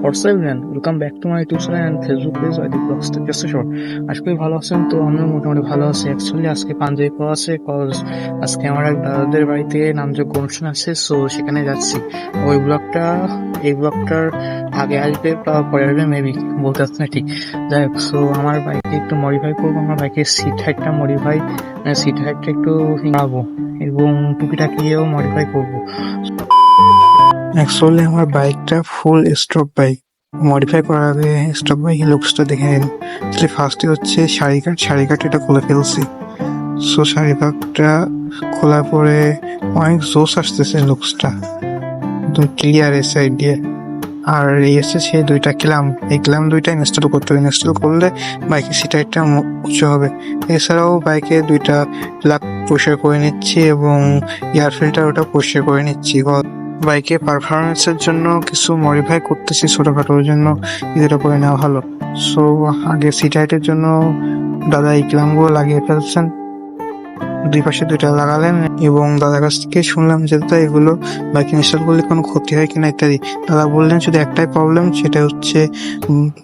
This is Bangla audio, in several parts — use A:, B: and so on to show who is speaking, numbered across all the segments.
A: WhatsApp man welcome back to my YouTube and Facebook page ID blogs থেকে শোর ভালো আছেন তো? আমিও মোটামুটি ভালো আছি। অ্যাকচুয়ালি আজকে পাঞ্জাবি পাওয়া আছে কজ আজকে আমার এক দাদাদের বাড়িতে নামযোগ্য অনুষ্ঠান আছে সো সেখানে যাচ্ছি। ওই ব্লগটা এই ব্লগটার আগে আসবে বা পরে আসবে মেবি বলতে পারছি না ঠিক। যাই হোক সো আমার বাইকে একটু মডিফাই করব। আমার বাইকের সিট হাইটটা মডিফাই সিট হাইটটা একটু বাড়াবো এবং টুকিটাকিও মডিফাই করব। অ্যাকচুয়ালি আমার বাইকটা ফুল স্টক বাইক মডিফাই করার আগে স্টক বাইকের লুকসটা দেখে নিন। আসলে ফার্স্টে হচ্ছে শাড়ি কাট। শাড়ি কাট এটা খুলে ফেলছি। সো শাড়ি কাটটা খোলার পরে অনেক জোস আসতেছে লুকসটা একদম ক্লিয়ার এ সাইড দিয়ে। আর এই হচ্ছে সেই দুইটা ক্লাম এই ক্লাম দুইটা ইনস্টল করতে হবে। ইনস্টল করলে বাইকের সিটারটা উঁচু হবে। এছাড়াও বাইকে দুইটা প্লাগ পরিষ্কার করে নিচ্ছি এবং এয়ার ফিল্টার ওটা পরিষ্কার করে নিচ্ছি। বাইকে পারফরমেন্সের জন্য কিছু মডিফাই করতেছি ছোটখাটো ওই জন্য এটা করে নেওয়া ভালো। সো আগে সিট হাইটের জন্য দাদা এই ক্লামগুলো লাগিয়ে ফেলছেন। দুই পাশে দুইটা লাগালেন এবং দাদার কাছ থেকে শুনলাম যে, দাদা, এগুলো বাইক ইনস্টল করলে কোনো ক্ষতি হয় কিনা? ইত্যাদি। দাদা বললেন, শুধু একটাই প্রবলেম সেটা হচ্ছে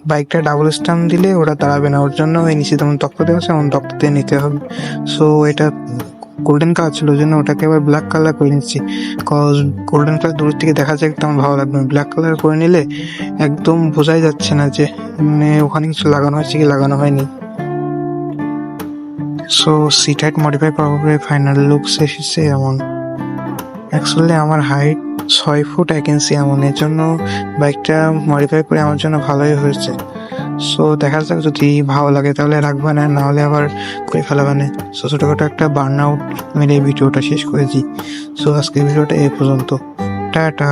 A: বাইকটা ডাবল স্টাম দিলে ওটা দাঁড়াবে না। ওর জন্য ওই নিচে যেমন তক্তা দেওয়া আছে, এমন দিয়ে নিতে হবে। সো এটা গোল্ডেন কালার ছিল, ওই জন্য ওটাকে আবার ব্ল্যাক কালার করে নিচ্ছি। কজ গোল্ডেন কালার দূর থেকে দেখা যায় তেমন ভালো লাগবে। না ব্ল্যাক কালার করে নিলে একদম বোঝাই যাচ্ছে না যে মানে ওখানে কিছু লাগানো হয়েছে কি লাগানো হয়নি। সো সিট হাইট মডিফাই পরে ফাইনাল লুকস এসেছে এমন। অ্যাকচুয়ালি আমার হাইট ছয় ফুট এক ইঞ্চি এমন। এর জন্য বাইকটা মডিফাই করে আমার জন্য ভালোই হয়েছে। সো দেখা যাক যদি ভালো লাগে তাহলে রাখবে না, নাহলে আবার করে ফেলা না। সো ছোটোখাটো একটা বার্ন আউট মেরে ভিডিওটা শেষ করেছি। সো আজকের ভিডিওটা এ পর্যন্ত। টাটা।